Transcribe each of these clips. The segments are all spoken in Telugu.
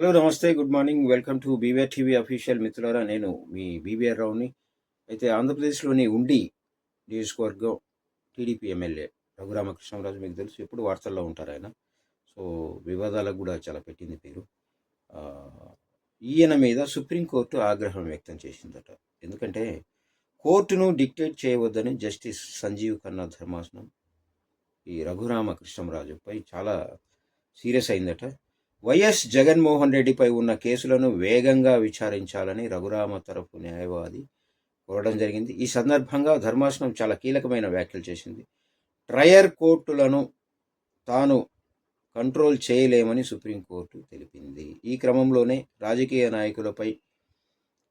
హలో నమస్తే good morning. Welcome to BVR TV official మిత్రులారా నేను మీ బీవీఆర్ రావుని. అయితే ఆంధ్రప్రదేశ్లోని ఉండి నియోజకవర్గం టీడీపీ ఎమ్మెల్యే రఘురామకృష్ణరాజు మీకు తెలుసు ఎప్పుడు వార్తల్లో ఉంటారు ఆయన. సో వివాదాలకు కూడా చాలా పెట్టింది పేరు. ఈయన మీద సుప్రీంకోర్టు ఆగ్రహం వ్యక్తం చేసిందట. ఎందుకంటే కోర్టును డిక్టేట్ చేయవద్దని జస్టిస్ సంజీవ్ ఖన్నా ధర్మాసనం ఈ రఘురామకృష్ణరాజుపై చాలా సీరియస్ అయిందట. వైఎస్ జగన్మోహన్ రెడ్డిపై ఉన్న కేసులను వేగంగా విచారించాలని రఘురామ తరఫు న్యాయవాది కోరడం జరిగింది. ఈ సందర్భంగా ధర్మాసనం చాలా కీలకమైన వ్యాఖ్యలు చేసింది. ట్రయర్ కోర్టులను తాను కంట్రోల్ చేయలేమని సుప్రీంకోర్టు తెలిపింది. ఈ క్రమంలోనే రాజకీయ నాయకులపై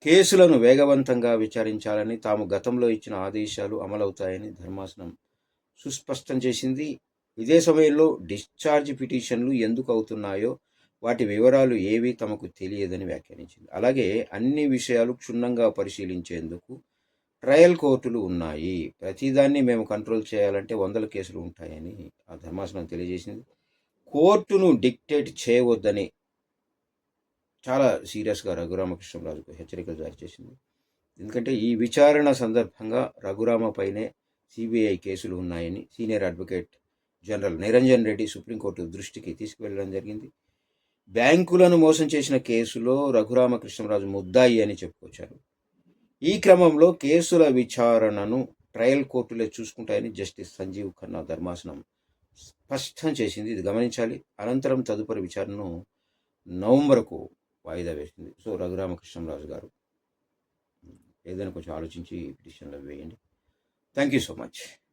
కేసులను వేగవంతంగా విచారించాలని తాము గతంలో ఇచ్చిన ఆదేశాలు అమలవుతాయని ధర్మాసనం సుస్పష్టం చేసింది. ఇదే సమయంలో డిశ్చార్జ్ పిటిషన్లు ఎందుకు అవుతున్నాయో వాటి వివరాలు ఏవి తమకు తెలియదని వ్యాఖ్యానించింది. అలాగే అన్ని విషయాలు క్షుణ్ణంగా పరిశీలించేందుకు ట్రయల్ కోర్టులు ఉన్నాయి. ప్రతిదాన్ని మేము కంట్రోల్ చేయాలంటే వందల కేసులు ఉంటాయని ఆ ధర్మాసనం తెలియజేసింది. కోర్టును డిక్టేట్ చేయవద్దని చాలా సీరియస్గా రఘురామకృష్ణరాజుకు హెచ్చరికలు జారీ చేసింది. ఎందుకంటే ఈ విచారణ సందర్భంగా రఘురామపైనే సిబిఐ కేసులు ఉన్నాయని senior advocate general Niranjan Reddy supreme court దృష్టికి తీసుకువెళ్ళడం జరిగింది. బ్యాంకులను మోసం చేసిన కేసులో రఘురామకృష్ణరాజు ముద్దాయి అని చెప్పుకొచ్చారు. ఈ క్రమంలో కేసుల విచారణను ట్రయల్ కోర్టులే చూసుకుంటాయని జస్టిస్ సంజీవ్ ఖన్నా ధర్మాసనం స్పష్టం చేసింది. ఇది గమనించాలి. అనంతరం తదుపరి విచారణను నవంబర్కు వాయిదా వేసింది. సో రఘురామకృష్ణరాజు గారు ఏదైనా కొంచెం ఆలోచించి పిటిషన్లో వేయండి. Thank you so much.